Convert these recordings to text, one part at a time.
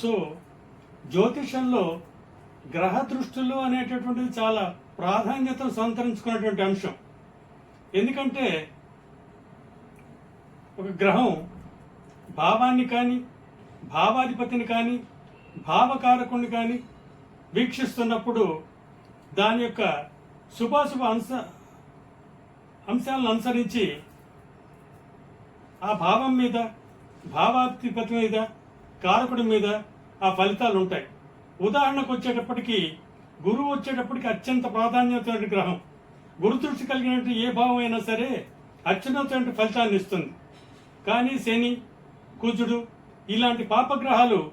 So జ్యోతిషంలో గ్రహ దృష్టిలు అనేటటువంటిది చాలా ప్రాధాన్యత సంతరించుకున్నటువంటి అంశం. ఎందుకంటే ఒక గ్రహం భావాన్ని కానీ భావాధిపతిని కానీ భావకారకుని కానీ వీక్షిస్తున్నప్పుడు దాని యొక్క శుభాశుభ అంశ అంశాలను అనుసరించి ఆ భావం మీద భావాధిపతి మీద కారకుడి మీద ఆ ఫలితాలు ఉంటాయి. ఉదాహరణకు వచ్చేటప్పటికి గురువు వచ్చేటప్పటికి అత్యంత ప్రాధాన్యత గ్రహం. గురుదృష్టి కలిగినటువంటి కలిగినట్టు ఏ భావం అయినా సరే అత్యున్నతమైన ఫలితాన్ని ఇస్తుంది. కానీ శని కుజుడు ఇలాంటి పాపగ్రహాలు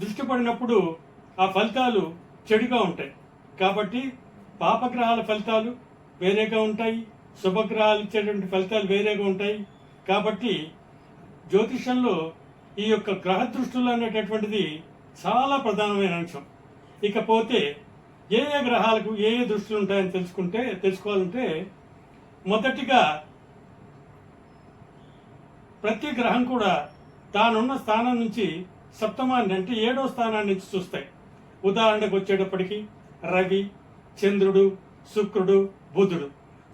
దృష్టి పడినప్పుడు ఆ ఫలితాలు చెడుగా ఉంటాయి. కాబట్టి పాపగ్రహాల ఫలితాలు వేరేగా ఉంటాయి. శుభగ్రహాలు ఇచ్చేటువంటి ఫలితాలు వేరేగా ఉంటాయి. కాబట్టి జ్యోతిషంలో ఈ యొక్క గ్రహ దృష్టిలో అనేటటువంటిది చాలా ప్రధానమైన అంశం. ఇకపోతే ఏ ఏ గ్రహాలకు ఏ ఏ దృష్టిలు ఉంటాయని తెలుసుకుంటే తెలుసుకోవాలంటే మొదటిగా ప్రతి గ్రహం కూడా తానున్న స్థానం నుంచి సప్తమాన్ని అంటే ఏడో స్థానాన్ని నుంచి చూస్తాయి. ఉదాహరణకు వచ్చేటప్పటికి రవి చంద్రుడు శుక్రుడు బుద్ధుడు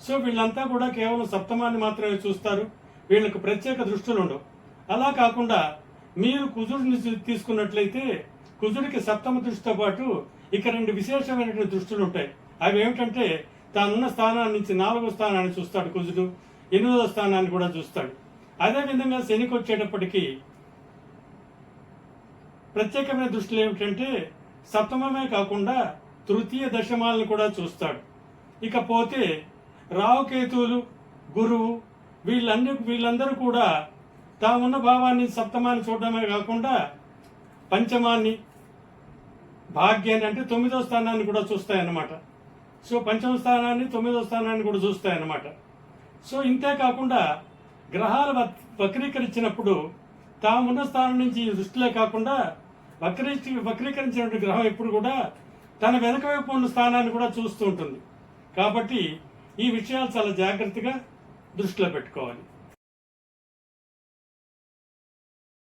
సో వీళ్ళంతా కూడా కేవలం సప్తమాన్ని మాత్రమే చూస్తారు. వీళ్ళకు ప్రత్యేక దృష్టిలు ఉండవు. అలా కాకుండా మీరు కుజుడిని తీసుకున్నట్లయితే కుజుడికి సప్తమ దృష్టితో పాటు ఇక రెండు విశేషమైనటువంటి దృష్టిలు ఉంటాయి. అవి ఏమిటంటే తానున్న స్థానాన్ని నుంచి నాలుగో స్థానాన్ని చూస్తాడు కుజుడు. ఎనిమిదో స్థానాన్ని కూడా చూస్తాడు. అదేవిధంగా శనికి వచ్చేటప్పటికీ ప్రత్యేకమైన దృష్టిలు ఏమిటంటే సప్తమమే కాకుండా తృతీయ దశమాలను కూడా చూస్తాడు. ఇకపోతే రావుకేతువులు గురువు వీళ్ళన్ని వీళ్ళందరూ కూడా తామున్న భావాన్ని సప్తమాన్ని చూడడమే కాకుండా పంచమాన్ని భాగ్యాన్ని అంటే తొమ్మిదో స్థానాన్ని కూడా చూస్తాయన్నమాట. సో పంచమ స్థానాన్ని తొమ్మిదో స్థానాన్ని కూడా చూస్తాయన్నమాట. సో ఇంతే కాకుండా గ్రహాలు వక్రీకరించినప్పుడు తామున్న స్థానం నుంచి దృష్టిలే కాకుండా వక్రీ వక్రీకరించినటువంటి గ్రహం ఎప్పుడు కూడా తన వెనక వైపు ఉన్న స్థానాన్ని కూడా చూస్తూ ఉంటుంది. కాబట్టి ఈ విషయాలు చాలా జాగ్రత్తగా దృష్టిలో పెట్టుకోవాలి.